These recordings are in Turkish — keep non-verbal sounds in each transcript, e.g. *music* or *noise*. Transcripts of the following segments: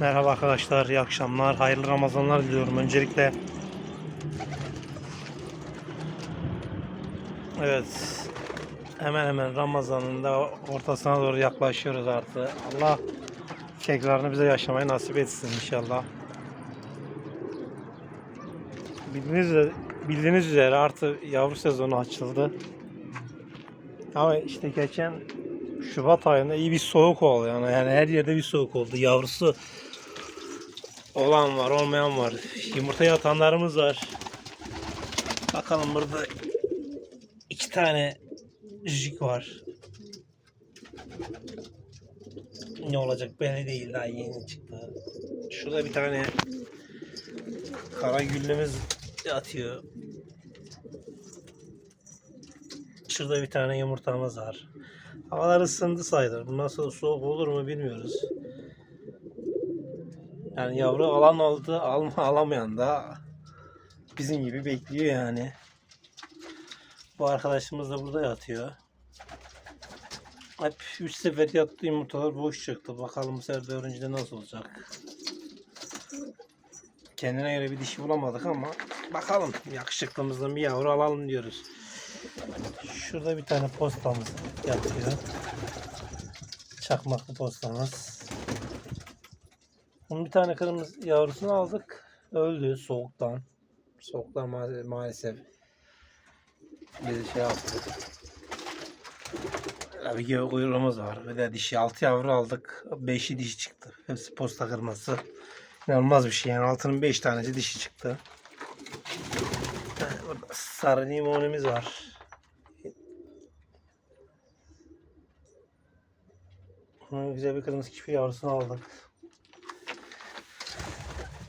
Merhaba arkadaşlar, iyi akşamlar, hayırlı Ramazanlar diliyorum öncelikle. Evet, hemen hemen Ramazan'ın da ortasına doğru yaklaşıyoruz artık. Allah tekrarını bize yaşamayı nasip etsin inşallah. Bildiğiniz üzere, bildiğiniz üzere artık yavru sezonu açıldı. Ama işte geçen Şubat ayında iyi bir soğuk oldu yani. Yani her yerde bir soğuk oldu. Yavrusu olan var, olmayan var. Yumurta yatanlarımız var. Bakalım burada iki tane cücük var. Ne olacak belli değil daha yeni çıktı. Şurada bir tane kara güllümüz yatıyor. Şurada bir tane yumurtamız var. Havalar ısındı sayılır. Bu nasıl soğuk olur mu bilmiyoruz. Yani yavru alan oldu, alma *laughs* alamayan da bizim gibi bekliyor yani. Bu arkadaşımız da burada yatıyor. Hep 3 sefer yattı yumurtalar boş çıktı. Bakalım bu sefer dördüncüde nasıl olacak. Kendine göre bir dişi bulamadık ama bakalım yakışıklımızdan bir yavru alalım diyoruz. Şurada bir tane postamız yatıyor. Çakmaklı postamız. Bunun bir tane kırmızı yavrusunu aldık. Öldü soğuktan. Soğuktan ma- maalesef. Bizi şey yaptı. Bir göğe kuyruğumuz var. Bir de dişi. Altı yavru aldık. Beşi dişi çıktı. Hepsi posta kırması. İnanılmaz bir şey. Yani altının beş tanesi dişi çıktı. Burada sarı limonimiz var. Bunun güzel bir kırmızı kipi yavrusunu aldık.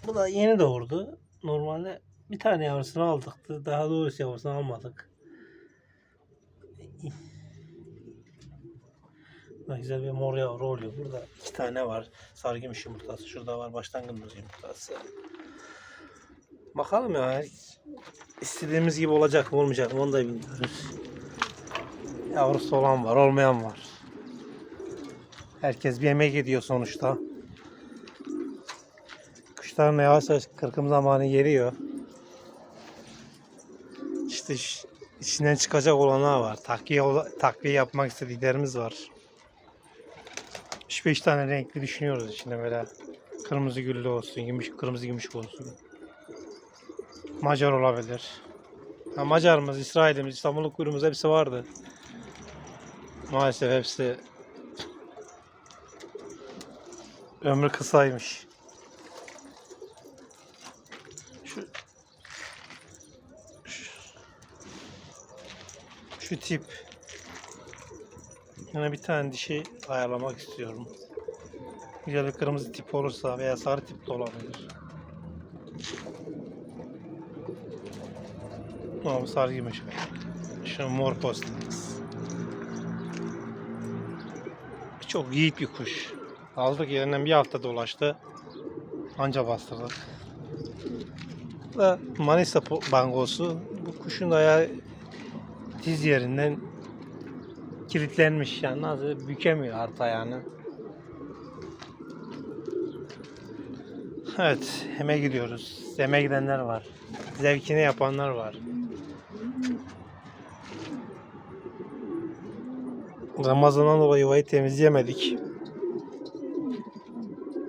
Bu da yeni doğurdu. Normalde bir tane yavrusunu aldık. Daha doğrusu yavrusunu almadık. Burada güzel bir mor yavru oluyor. Burada iki tane var. Sarı gümüş yumurtası. Şurada var kırmızı yumurtası. Bakalım ya. İstediğimiz gibi olacak mı olmayacak mı onu da bilmiyoruz. Yavrusu olan var olmayan var. Herkes bir emek ediyor sonuçta. Kuşların yavaş yavaş kırkım zamanı geliyor. İşte iş- içinden çıkacak olanlar var. Takviye, takviye yapmak istediklerimiz var. 3-5 tane renkli düşünüyoruz içinde böyle. Kırmızı güllü olsun, gümüş, kırmızı gümüş olsun. Macar olabilir. Ha, Macarımız, İsrail'imiz, İstanbul'un kuyruğumuz hepsi vardı. Maalesef hepsi ömrü kısaymış. Şu tip Yine bir tane dişi ayarlamak istiyorum. Güzel bir kırmızı tip olursa veya sarı tip de olabilir. Ama sarı gibi şu. Şu mor postamız. Çok yiğit bir kuş. Aldık yerinden bir hafta dolaştı. Anca bastırdık. Da Manisa bangosu. Bu kuşun ayağı diz yerinden kilitlenmiş yani nasıl bükemiyor artık ayağını. Evet, heme gidiyoruz. Heme gidenler var. Zevkini yapanlar var. Ramazan'dan dolayı yuvayı temizleyemedik.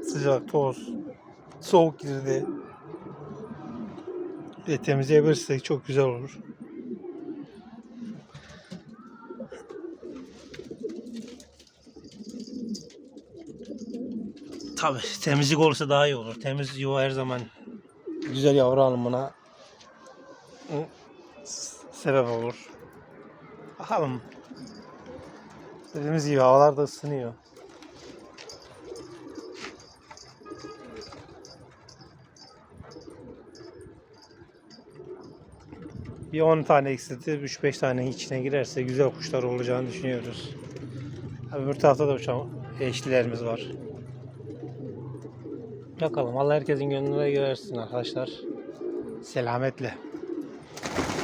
Sıcak, toz, soğuk girdi. De temizleyebilirsek çok güzel olur. Tabi temizlik olursa daha iyi olur. Temiz yuva her zaman güzel yavru alımına sebep olur. Bakalım. Dediğimiz gibi havalar da ısınıyor. Bir 10 tane eksiltip 3-5 tane içine girerse güzel kuşlar olacağını düşünüyoruz. Öbür tarafta da uçan eşlilerimiz var. Bakalım Allah herkesin gönlüne girersin arkadaşlar. Selametle.